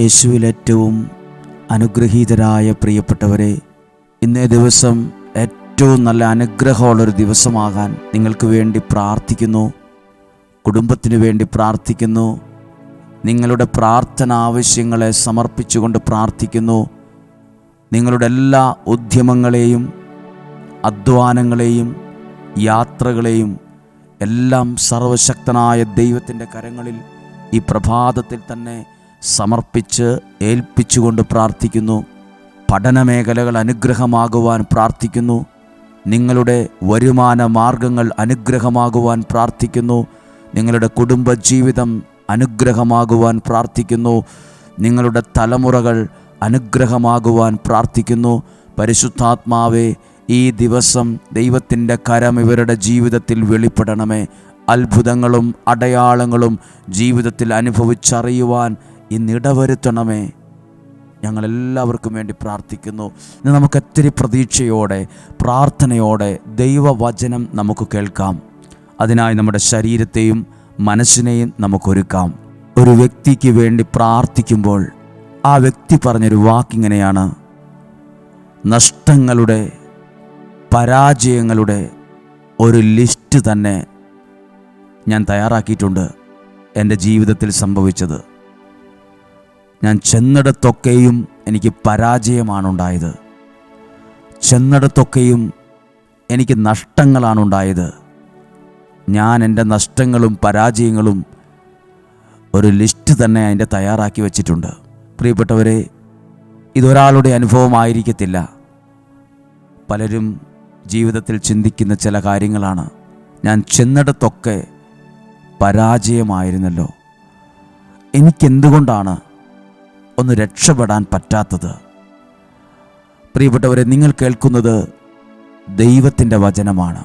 യേശുവിൽ ഏറ്റവും അനുഗ്രഹീതരായ പ്രിയപ്പെട്ടവരെ ഇന്നേ ദിവസം ഏറ്റവും നല്ല അനുഗ്രഹമുള്ളൊരു ദിവസമാകാൻ നിങ്ങൾക്ക് വേണ്ടി പ്രാർത്ഥിക്കുന്നു കുടുംബത്തിന് വേണ്ടി പ്രാർത്ഥിക്കുന്നു നിങ്ങളുടെ പ്രാർത്ഥന ആവശ്യങ്ങളെ സമർപ്പിച്ചുകൊണ്ട് പ്രാർത്ഥിക്കുന്നു. നിങ്ങളുടെ എല്ലാ ഉദ്യമങ്ങളെയും അധ്വാനങ്ങളെയും യാത്രകളെയും എല്ലാം സർവശക്തനായ ദൈവത്തിന്റെ കരങ്ങളിൽ ഈ പ്രഭാതത്തിൽ തന്നെ സമർപ്പിച്ച് ഏൽപ്പിച്ചുകൊണ്ട് പ്രാർത്ഥിക്കുന്നു. പഠനമേഖലകൾ അനുഗ്രഹമാകുവാൻ പ്രാർത്ഥിക്കുന്നു. നിങ്ങളുടെ വരുമാന മാർഗങ്ങൾ അനുഗ്രഹമാകുവാൻ പ്രാർത്ഥിക്കുന്നു. നിങ്ങളുടെ കുടുംബജീവിതം അനുഗ്രഹമാകുവാൻ പ്രാർത്ഥിക്കുന്നു. നിങ്ങളുടെ തലമുറകൾ അനുഗ്രഹമാകുവാൻ പ്രാർത്ഥിക്കുന്നു. പരിശുദ്ധാത്മാവെ ഈ ദിവസം ദൈവത്തിന്റെ കരം ഇവരുടെ ജീവിതത്തിൽ വെളിപ്പെടണമേ. അത്ഭുതങ്ങളും അടയാളങ്ങളും ജീവിതത്തിൽ അനുഭവിച്ചറിയുവാൻ ഇന്നിടവരുത്തണമേ ഞങ്ങളെല്ലാവർക്കും വേണ്ടി പ്രാർത്ഥിക്കുന്നു. ഇന്ന് നമുക്ക് ഒത്തിരി പ്രതീക്ഷയോടെ പ്രാർത്ഥനയോടെ ദൈവവചനം നമുക്ക് കേൾക്കാം. അതിനായി നമ്മുടെ ശരീരത്തെയും മനസ്സിനെയും നമുക്കൊരുക്കാം. ഒരു വ്യക്തിക്ക് വേണ്ടി പ്രാർത്ഥിക്കുമ്പോൾ ആ വ്യക്തി പറഞ്ഞൊരു വാക്കിങ്ങനെയാണ്. നഷ്ടങ്ങളുടെ പരാജയങ്ങളുടെ ഒരു ലിസ്റ്റ് തന്നെ ഞാൻ തയ്യാറാക്കിയിട്ടുണ്ട്. എന്റെ ജീവിതത്തിൽ സംഭവിച്ചത്. ഞാൻ ചെന്നിടത്തൊക്കെയും എനിക്ക് പരാജയമാണ് ഉണ്ടായത് ചെന്നിടത്തൊക്കെയും എനിക്ക് നഷ്ടങ്ങളാണ് ഉണ്ടായത് ഞാൻ എന്റെ നഷ്ടങ്ങളും പരാജയങ്ങളും ഒരു ലിസ്റ്റ് തന്നെ അതിന്റെ തയ്യാറാക്കി വച്ചിട്ടുണ്ട്. പ്രിയപ്പെട്ടവരെ ഇതൊരാളുടെ അനുഭവമായിരിക്കത്തില്ല. പലരും ജീവിതത്തിൽ ചിന്തിക്കുന്ന ചില കാര്യങ്ങളാണ്. ഞാൻ ചെന്നിടത്തൊക്കെ പരാജയമായിരുന്നല്ലോ. എനിക്കെന്തുകൊണ്ടാണ് ഒന്ന് രക്ഷപ്പെടാൻ പറ്റാത്തത്. പ്രിയപ്പെട്ടവരെ നിങ്ങൾ കേൾക്കുന്നത് ദൈവത്തിന്റെ വചനമാണ്.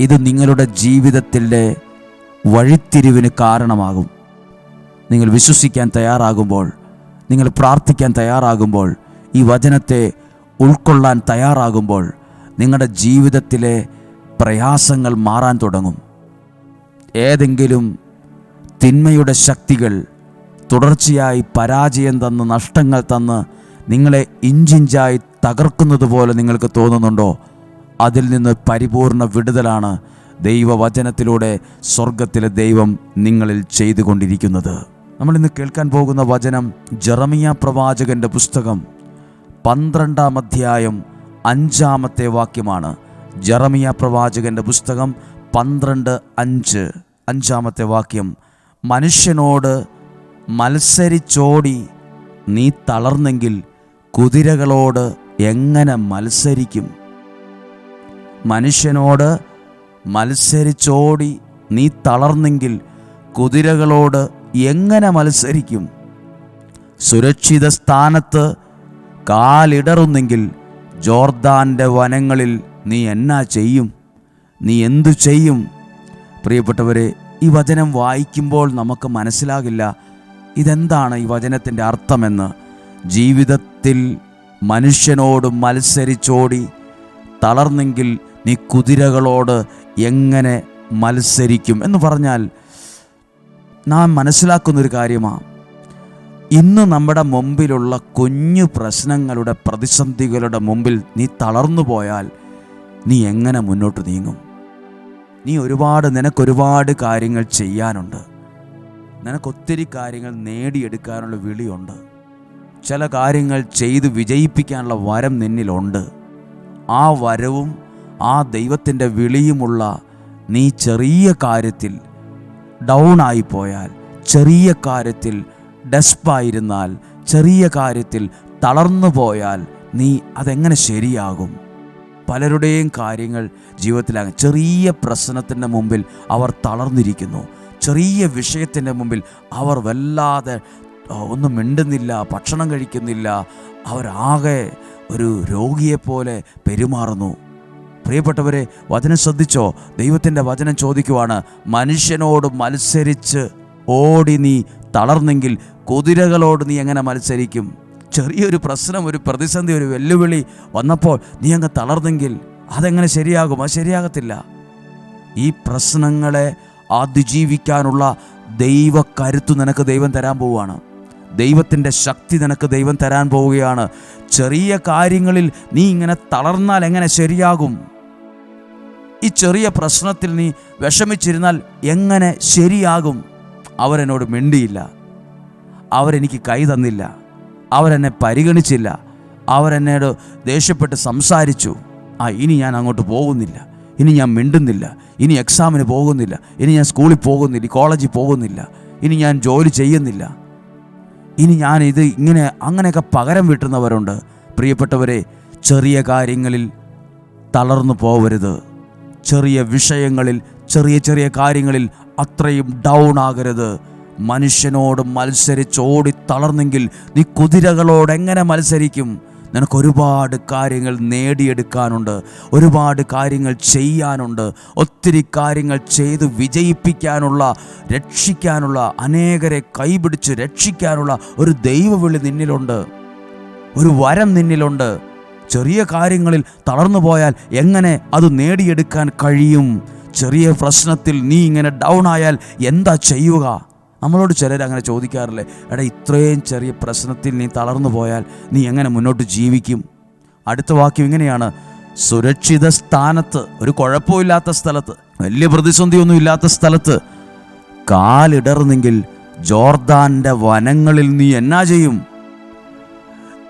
ഇത് നിങ്ങളുടെ ജീവിതത്തിന്റെ വഴിത്തിരിവിന് കാരണമാകും. നിങ്ങൾ വിശ്വസിക്കാൻ തയ്യാറാകുമ്പോൾ നിങ്ങൾ പ്രാർത്ഥിക്കാൻ തയ്യാറാകുമ്പോൾ ഈ വചനത്തെ ഉൾക്കൊള്ളാൻ തയ്യാറാകുമ്പോൾ നിങ്ങളുടെ ജീവിതത്തിലെ പ്രയാസങ്ങൾ മാറാൻ തുടങ്ങും. ഏതെങ്കിലും തിന്മയുടെ ശക്തികൾ തുടർച്ചയായി പരാജയം തന്ന് നഷ്ടങ്ങൾ തന്ന് നിങ്ങളെ ഇഞ്ചിഞ്ചായി തകർക്കുന്നത് പോലെ നിങ്ങൾക്ക് തോന്നുന്നുണ്ടോ? അതിൽ നിന്ന് പരിപൂർണ വിടുതലാണ് ദൈവവചനത്തിലൂടെ സ്വർഗത്തിലെ ദൈവം നിങ്ങളിൽ ചെയ്തുകൊണ്ടിരിക്കുന്നത്. നമ്മൾ ഇന്ന് കേൾക്കാൻ പോകുന്ന വചനം ജെറമിയ പ്രവാചകന്റെ പുസ്തകം പന്ത്രണ്ടാം അധ്യായം അഞ്ചാമത്തെ വാക്യമാണ്. ജെറമിയ പ്രവാചകന്റെ പുസ്തകം പന്ത്രണ്ട് അഞ്ച് അഞ്ചാമത്തെ വാക്യം. മനുഷ്യനോട് മത്സരിച്ചോടി നീ തളർന്നെങ്കിൽ കുതിരകളോട് എങ്ങനെ മത്സരിക്കും? മനുഷ്യനോട് മത്സരിച്ചോടി നീ തളർന്നെങ്കിൽ കുതിരകളോട് എങ്ങനെ മത്സരിക്കും? സുരക്ഷിത സ്ഥാനത്ത് കാലിടറുന്നെങ്കിൽ ജോർദാന്റെ വനങ്ങളിൽ നീ എന്നാ ചെയ്യും? നീ എന്തു ചെയ്യും? പ്രിയപ്പെട്ടവരെ ഈ വചനം വായിക്കുമ്പോൾ നമുക്ക് മനസ്സിലാകില്ല ഇതെന്താണ് ഈ വചനത്തിന്റെ അർത്ഥമെന്ന്? ജീവിതത്തിൽ മനുഷ്യനോട് മത്സരിച്ചോടി തളർന്നെങ്കിൽ നീ കുതിരകളോട് എങ്ങനെ മത്സരിക്കും എന്ന് പറഞ്ഞാൽ നാം മനസ്സിലാക്കുന്നൊരു കാര്യമാണ് ഇന്ന് നമ്മുടെ മുമ്പിലുള്ള കുഞ്ഞു പ്രശ്നങ്ങളുടെ പ്രതിസന്ധികളുടെ മുമ്പിൽ നീ തളർന്നു പോയാൽ നീ എങ്ങനെ മുന്നോട്ട് നീങ്ങും? നീ ഒരുപാട് നിനക്കൊരുപാട് കാര്യങ്ങൾ ചെയ്യാനുണ്ട്. നിനക്കൊത്തിരി കാര്യങ്ങൾ നേടിയെടുക്കാനുള്ള വിളിയുണ്ട്. ചില കാര്യങ്ങൾ ചെയ്ത് വിജയിപ്പിക്കാനുള്ള വരം നിന്നിലുണ്ട്. ആ വരവും ആ ദൈവത്തിന്റെ വിളിയുമുള്ള നീ ചെറിയ കാര്യത്തിൽ ഡൗൺ ആയിപ്പോയാൽ ചെറിയ കാര്യത്തിൽ ഡെസ്പായിരുന്നാൽ ചെറിയ കാര്യത്തിൽ തളർന്നു പോയാൽ നീ അതെങ്ങനെ ശരിയാകും? പലരുടെയും കാര്യങ്ങൾ ജീവിതത്തിലാകും ചെറിയ പ്രശ്നത്തിന്റെ മുമ്പിൽ അവർ തളർന്നിരിക്കുന്നു. ചെറിയ വിഷയത്തിന്റെ മുമ്പിൽ അവർ വല്ലാതെ ഒന്നും മിണ്ടുന്നില്ല ഭക്ഷണം കഴിക്കുന്നില്ല. അവരാകെ ഒരു രോഗിയെപ്പോലെ പെരുമാറുന്നു. പ്രിയപ്പെട്ടവരെ വചനം ശ്രദ്ധിച്ചോ? ദൈവത്തിന്റെ വചനം ചോദിക്കുവാണ് മനുഷ്യനോട് മത്സരിച്ച് ഓടി നീ തളർന്നെങ്കിൽ കുതിരകളോട് നീ എങ്ങനെ മത്സരിക്കും? ചെറിയൊരു പ്രശ്നം ഒരു പ്രതിസന്ധി ഒരു വെല്ലുവിളി വന്നപ്പോൾ നീ അങ്ങ് തളർന്നെങ്കിൽ അതെങ്ങനെ ശരിയാകും? അത് ശരിയാകത്തില്ല. ഈ പ്രശ്നങ്ങളെ അതിജീവിക്കാനുള്ള ദൈവ കരുത്ത് നിനക്ക് ദൈവം തരാൻ പോവുകയാണ്. ദൈവത്തിന്റെ ശക്തി നിനക്ക് ദൈവം തരാൻ പോവുകയാണ്. ചെറിയ കാര്യങ്ങളിൽ നീ ഇങ്ങനെ തളർന്നാൽ എങ്ങനെ ശരിയാകും? ഈ ചെറിയ പ്രശ്നത്തിൽ നീ വിഷമിച്ചിരുന്നാൽ എങ്ങനെ ശരിയാകും? അവരെന്നോട് മിണ്ടിയില്ല. അവരെനിക്ക് കൈ തന്നില്ല. അവരെന്നെ പരിഗണിച്ചില്ല. അവരെന്നോട് ദേഷ്യപ്പെട്ട് സംസാരിച്ചു. ആ ഇനി ഞാൻ അങ്ങോട്ട് പോകുന്നില്ല. ഇനി ഞാൻ മിണ്ടുന്നില്ല. ഇനി എക്സാമിന് പോകുന്നില്ല. ഇനി ഞാൻ സ്കൂളിൽ പോകുന്നില്ല. കോളേജിൽ പോകുന്നില്ല. ഇനി ഞാൻ ജോലി ചെയ്യുന്നില്ല. ഇനി ഞാൻ ഇത് ഇങ്ങനെ അങ്ങനെയൊക്കെ പകരം വീട്ടുന്നവരുണ്ട്. പ്രിയപ്പെട്ടവരെ ചെറിയ കാര്യങ്ങളിൽ തളർന്നു പോവരുത്. ചെറിയ വിഷയങ്ങളിൽ ചെറിയ ചെറിയ കാര്യങ്ങളിൽ അത്രയും ഡൗൺ ആകരുത്. മനുഷ്യനോട് മത്സരിച്ചോടി തളർന്നെങ്കിൽ നീ കുതിരകളോട് എങ്ങനെ മത്സരിക്കും? നിനക്ക് ഒരുപാട് കാര്യങ്ങൾ നേടിയെടുക്കാനുണ്ട് ഒരുപാട് കാര്യങ്ങൾ ചെയ്യാനുണ്ട് ഒത്തിരി കാര്യങ്ങൾ ചെയ്ത് വിജയിപ്പിക്കാനുള്ള രക്ഷിക്കാനുള്ള അനേകരെ കൈപിടിച്ച് രക്ഷിക്കാനുള്ള ഒരു ദൈവവിളി നിന്നിലുണ്ട്. ഒരു വരം നിന്നിലുണ്ട്. ചെറിയ കാര്യങ്ങളിൽ തളർന്നു പോയാൽ എങ്ങനെ അത് നേടിയെടുക്കാൻ കഴിയും? ചെറിയ പ്രശ്നത്തിൽ നീ ഇങ്ങനെ ഡൗൺ ആയാൽ എന്താ ചെയ്യുക? നമ്മളോട് ചിലർ അങ്ങനെ ചോദിക്കാറില്ലേ എടാ ഇത്രയും ചെറിയ പ്രശ്നത്തിൽ നീ തളർന്നു പോയാൽ നീ എങ്ങനെ മുന്നോട്ട് ജീവിക്കും? അടുത്ത വാക്യം ഇങ്ങനെയാണ് സുരക്ഷിത സ്ഥാനത്ത് ഒരു കുഴപ്പമില്ലാത്ത സ്ഥലത്ത് വലിയ പ്രതിസന്ധിയൊന്നും ഇല്ലാത്ത സ്ഥലത്ത് കാലിടർന്നെങ്കിൽ ജോർദാന്റെ വനങ്ങളിൽ നീ എന്നാ ചെയ്യും?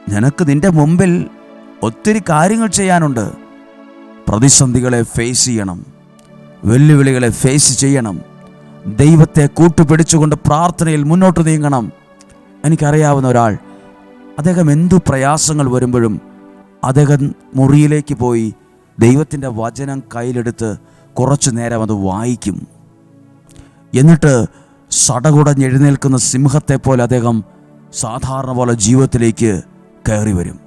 നിനക്ക് നിന്റെ മുമ്പിൽ ഒത്തിരി കാര്യങ്ങൾ ചെയ്യാനുണ്ട്. പ്രതിസന്ധികളെ ഫേസ് ചെയ്യണം. വെല്ലുവിളികളെ ഫേസ് ചെയ്യണം. ദൈവത്തെ കൂട്ടുപിടിച്ചുകൊണ്ട് പ്രാർത്ഥനയിൽ മുന്നോട്ട് നീങ്ങണം. എനിക്കറിയാവുന്ന ഒരാൾ അദ്ദേഹം എന്തു പ്രയാസങ്ങൾ വരുമ്പോഴും അദ്ദേഹം മുറിയിലേക്ക് പോയി ദൈവത്തിന്റെ വചനം കയ്യിലെടുത്ത് കുറച്ചു നേരം അത് വായിക്കും. എന്നിട്ട് സടകുടഞ്ഞെഴുന്നേൽക്കുന്ന സിംഹത്തെ പോലെ അദ്ദേഹം സാധാരണ പോലെ ജീവിതത്തിലേക്ക് കയറി വരും.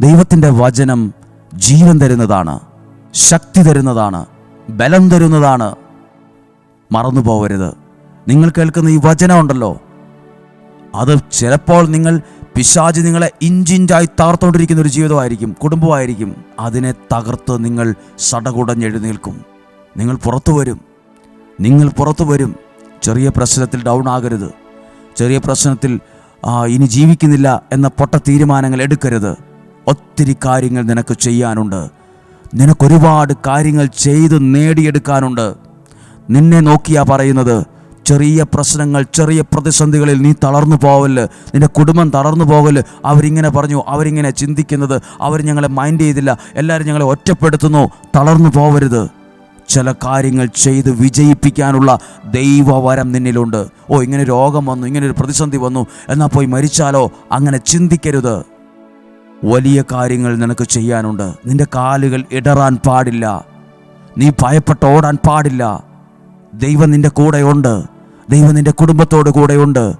ദൈവത്തിന്റെ വചനം ജീവൻ തരുന്നതാണ് ശക്തി തരുന്നതാണ് ബലം തരുന്നതാണ്. മറന്നു പോവരുത് നിങ്ങൾ കേൾക്കുന്ന ഈ വചനമുണ്ടല്ലോ അത് ചിലപ്പോൾ നിങ്ങൾ പിശാജ് നിങ്ങളെ ഇഞ്ചിഞ്ചായി താർത്തോണ്ടിരിക്കുന്ന ഒരു ജീവിതമായിരിക്കും കുടുംബമായിരിക്കും. അതിനെ തകർത്ത് നിങ്ങൾ സടകുടഞ്ഞെഴുന്നേൽക്കും. നിങ്ങൾ പുറത്തു വരും. നിങ്ങൾ പുറത്തു വരും. ചെറിയ പ്രശ്നത്തിൽ ഡൗൺ ആകരുത്. ചെറിയ പ്രശ്നത്തിൽ ഇനി ജീവിക്കുന്നില്ല എന്ന പൊട്ട തീരുമാനങ്ങൾ എടുക്കരുത്. ഒത്തിരി കാര്യങ്ങൾ നിനക്ക് ചെയ്യാനുണ്ട്. നിനക്കൊരുപാട് കാര്യങ്ങൾ ചെയ്ത് നേടിയെടുക്കാനുണ്ട്. നിന്നെ നോക്കിയാ പറയുന്നത് ചെറിയ പ്രശ്നങ്ങൾ ചെറിയ പ്രതിസന്ധികളിൽ നീ തളർന്നു പോവല്ല് നിന്റെ കുടുംബം തളർന്നു പോകൽ. അവരിങ്ങനെ പറഞ്ഞു അവരിങ്ങനെ ചിന്തിക്കുന്നത് അവർ ഞങ്ങളെ മൈൻഡ് ചെയ്തില്ല എല്ലാവരും ഞങ്ങളെ ഒറ്റപ്പെടുത്തുന്നു തളർന്നു പോവരുത്. ചില കാര്യങ്ങൾ ചെയ്ത് വിജയിപ്പിക്കാനുള്ള ദൈവവരം നിന്നിലുണ്ട്. ഓ ഇങ്ങനെ രോഗം വന്നു ഇങ്ങനെ ഒരു പ്രതിസന്ധി വന്നു എന്നാൽ പോയി മരിച്ചാലോ? അങ്ങനെ ചിന്തിക്കരുത്. വലിയ കാര്യങ്ങൾ നിനക്ക് ചെയ്യാനുണ്ട്. നിന്റെ കാലുകൾ ഇടറാൻ പാടില്ല. നീ ഭയപ്പെട്ട് ഓടാൻ പാടില്ല. ദൈവം നിന്റെ കൂടെയുണ്ട്. ദൈവം നിന്റെ കുടുംബത്തോട് കൂടെയുണ്ട്.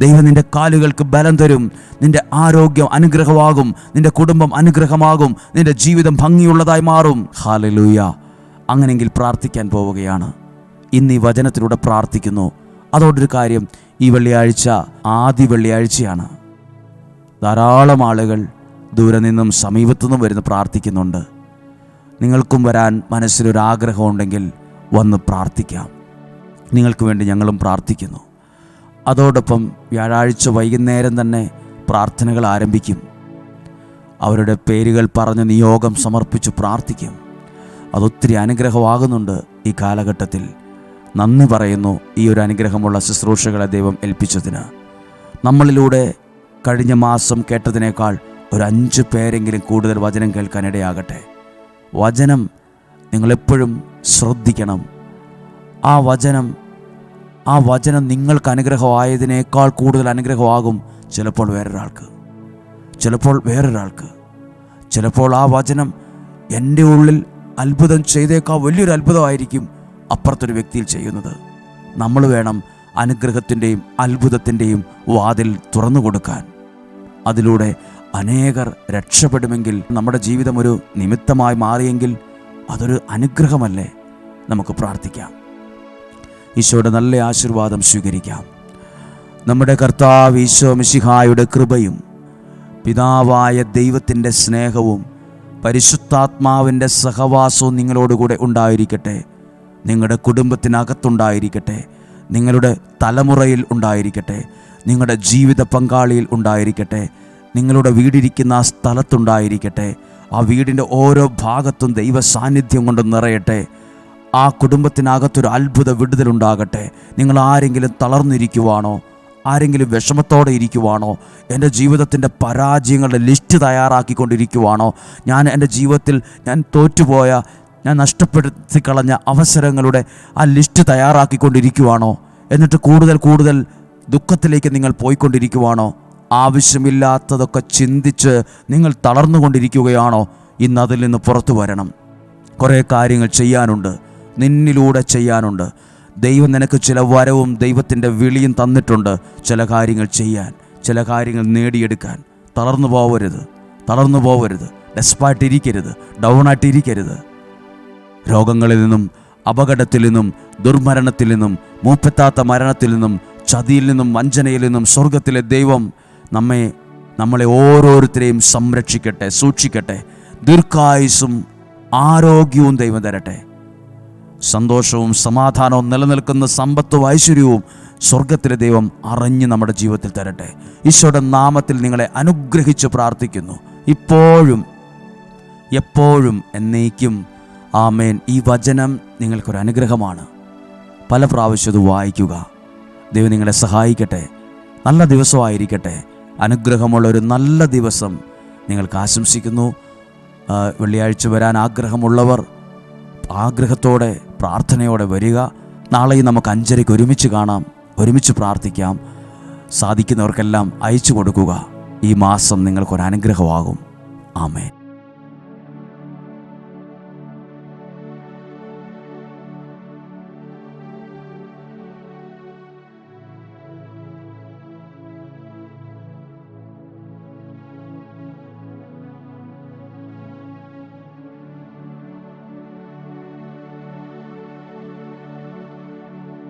ദൈവം നിന്റെ കാലുകൾക്ക് ബലം തരും. നിന്റെ ആരോഗ്യം അനുഗ്രഹമാകും. നിന്റെ കുടുംബം അനുഗ്രഹമാകും. നിന്റെ ജീവിതം ഭംഗിയുള്ളതായി മാറും. ഹാലലൂയ അങ്ങനെങ്കിൽ പ്രാർത്ഥിക്കാൻ പോവുകയാണ്. ഇന്ന് ഈ വചനത്തിലൂടെ പ്രാർത്ഥിക്കുന്നു. അതോടൊരു കാര്യം ഈ വെള്ളിയാഴ്ച ആദ്യ വെള്ളിയാഴ്ചയാണ്. ധാരാളം ആളുകൾ ദൂരെ നിന്നും സമീപത്തു നിന്നും വരുന്ന് പ്രാർത്ഥിക്കുന്നുണ്ട്. നിങ്ങൾക്കും വരാൻ മനസ്സിലൊരാഗ്രഹമുണ്ടെങ്കിൽ വന്ന് പ്രാർത്ഥിക്കാം. നിങ്ങൾക്ക് വേണ്ടി ഞങ്ങളും പ്രാർത്ഥിക്കുന്നു. അതോടൊപ്പം വ്യാഴാഴ്ച വൈകുന്നേരം തന്നെ പ്രാർത്ഥനകൾ ആരംഭിക്കും. അവരുടെ പേരുകൾ പറഞ്ഞ് നിയോഗം സമർപ്പിച്ച് പ്രാർത്ഥിക്കും. അതൊത്തിരി അനുഗ്രഹമാകുന്നുണ്ട് ഈ കാലഘട്ടത്തിൽ. നന്ദി പറയുന്നു ഈ ഒരു അനുഗ്രഹമുള്ള ശുശ്രൂഷകളെ ദൈവം ഏൽപ്പിച്ചതിന്. നമ്മളിലൂടെ കഴിഞ്ഞ മാസം കേട്ടതിനേക്കാൾ ഒരു അഞ്ച് പേരെങ്കിലും കൂടുതൽ വചനം കേൾക്കാനിടയാകട്ടെ വചനം നിങ്ങളെപ്പോഴും ശ്രദ്ധിക്കണം. ആ വചനം ആ വചനം നിങ്ങൾക്ക് അനുഗ്രഹമായതിനേക്കാൾ കൂടുതൽ അനുഗ്രഹമാകും ചിലപ്പോൾ വേറൊരാൾക്ക്. ചിലപ്പോൾ വേറൊരാൾക്ക്. ചിലപ്പോൾ ആ വചനം എന്റെ ഉള്ളിൽ അത്ഭുതം ചെയ്തേക്കാൾ വലിയൊരു അത്ഭുതമായിരിക്കും അപ്പുറത്തൊരു വ്യക്തിയിൽ ചെയ്യുന്നത്. നമ്മൾ വേണം അനുഗ്രഹത്തിന്റെയും അത്ഭുതത്തിന്റെയും വാതിൽ തുറന്നു കൊടുക്കാൻ. അതിലൂടെ അനേകർ രക്ഷപ്പെടുമെങ്കിൽ നമ്മുടെ ജീവിതം ഒരു നിമിത്തമായി മാറിയെങ്കിൽ അതൊരു അനുഗ്രഹമല്ലേ? നമുക്ക് പ്രാർത്ഥിക്കാം. ഈശോയുടെ നല്ല ആശീർവാദം സ്വീകരിക്കാം. നമ്മുടെ കർത്താവ് ഈശോ മിശിഹായുടെ കൃപയും പിതാവായ ദൈവത്തിന്റെ സ്നേഹവും പരിശുദ്ധാത്മാവിന്റെ സഹവാസവും നിങ്ങളോടുകൂടെ ഉണ്ടായിരിക്കട്ടെ. നിങ്ങളുടെ കുടുംബത്തിനകത്തുണ്ടായിരിക്കട്ടെ. നിങ്ങളുടെ തലമുറയിൽ ഉണ്ടായിരിക്കട്ടെ. നിങ്ങളുടെ ജീവിത പങ്കാളിയിൽ ഉണ്ടായിരിക്കട്ടെ. നിങ്ങളുടെ വീടിരിക്കുന്ന ആ സ്ഥലത്തുണ്ടായിരിക്കട്ടെ. ആ വീടിന്റെ ഓരോ ഭാഗത്തും ദൈവ സാന്നിധ്യം കൊണ്ട് നിറയട്ടെ. ആ കുടുംബത്തിനകത്തൊരു അത്ഭുത വിടുതലുണ്ടാകട്ടെ നിങ്ങൾ ആരെങ്കിലും തളർന്നിരിക്കുവാണോ? ആരെങ്കിലും വിഷമത്തോടെ ഇരിക്കുവാണോ? എന്റെ ജീവിതത്തിന്റെ പരാജയങ്ങളുടെ ലിസ്റ്റ് തയ്യാറാക്കിക്കൊണ്ടിരിക്കുവാണോ? ഞാൻ എന്റെ ജീവിതത്തിൽ ഞാൻ തോറ്റുപോയ ഞാൻ നഷ്ടപ്പെടുത്തി കളഞ്ഞ അവസരങ്ങളുടെ ആ ലിസ്റ്റ് തയ്യാറാക്കിക്കൊണ്ടിരിക്കുവാണോ? എന്നിട്ട് കൂടുതൽ കൂടുതൽ ദുഃഖത്തിലേക്ക് നിങ്ങൾ പോയിക്കൊണ്ടിരിക്കുവാണോ? ആവശ്യമില്ലാത്തതൊക്കെ ചിന്തിച്ച് നിങ്ങൾ തളർന്നുകൊണ്ടിരിക്കുകയാണോ? ഇന്ന് അതിൽ നിന്ന് പുറത്തു വരണം. കുറേ കാര്യങ്ങൾ ചെയ്യാനുണ്ട്. നിന്നിലൂടെ ചെയ്യാനുണ്ട്. ദൈവം നിനക്ക് ചില വരവും ദൈവത്തിന്റെ വിളിയും തന്നിട്ടുണ്ട്. ചില കാര്യങ്ങൾ ചെയ്യാൻ ചില കാര്യങ്ങൾ നേടിയെടുക്കാൻ. തളർന്നു പോവരുത് തളർന്നു പോവരുത്. ഡെസ്പായിട്ടിരിക്കരുത് ഡൗൺ ആയിട്ടിരിക്കരുത് രോഗങ്ങളിൽ നിന്നും അപകടത്തിൽ നിന്നും ദുർമരണത്തിൽ നിന്നും മൂപ്പെത്താത്ത മരണത്തിൽ നിന്നും ചതിയിൽ നിന്നും വഞ്ചനയിൽ നിന്നും സ്വർഗത്തിലെ ദൈവം നമ്മെ നമ്മളെ ഓരോരുത്തരെയും സംരക്ഷിക്കട്ടെ സൂക്ഷിക്കട്ടെ. ദീർഘായുസും ആരോഗ്യവും ദൈവം തരട്ടെ. സന്തോഷവും സമാധാനവും നിലനിൽക്കുന്ന സമ്പത്തും ഐശ്വര്യവും സ്വർഗത്തിലെ ദൈവം അറിഞ്ഞ് നമ്മുടെ ജീവിതത്തിൽ തരട്ടെ. ഈശോയുടെ നാമത്തിൽ നിങ്ങളെ അനുഗ്രഹിച്ച് പ്രാർത്ഥിക്കുന്നു. ഇപ്പോഴും എപ്പോഴും എന്നേക്കും ആമേൻ. ഈ വചനം നിങ്ങൾക്കൊരു അനുഗ്രഹമാണ്. പല പ്രാവശ്യം ഇത് വായിക്കുക. ദൈവം നിങ്ങളെ സഹായിക്കട്ടെ. നല്ല ദിവസമായിരിക്കട്ടെ. അനുഗ്രഹമുള്ള ഒരു നല്ല ദിവസം നിങ്ങൾക്ക് ആശംസിക്കുന്നു. വെള്ളിയാഴ്ച വരാൻ ആഗ്രഹമുള്ളവർ ആഗ്രഹത്തോടെ പ്രാർത്ഥനയോടെ വരിക. നാളെയും നമുക്ക് അഞ്ചരയ്ക്ക് ഒരുമിച്ച് കാണാം. ഒരുമിച്ച് പ്രാർത്ഥിക്കാം. സാധിക്കുന്നവർക്കെല്ലാം അയച്ചു കൊടുക്കുക. ഈ മാസം നിങ്ങൾക്കൊരനുഗ്രഹമാകും. ആമേ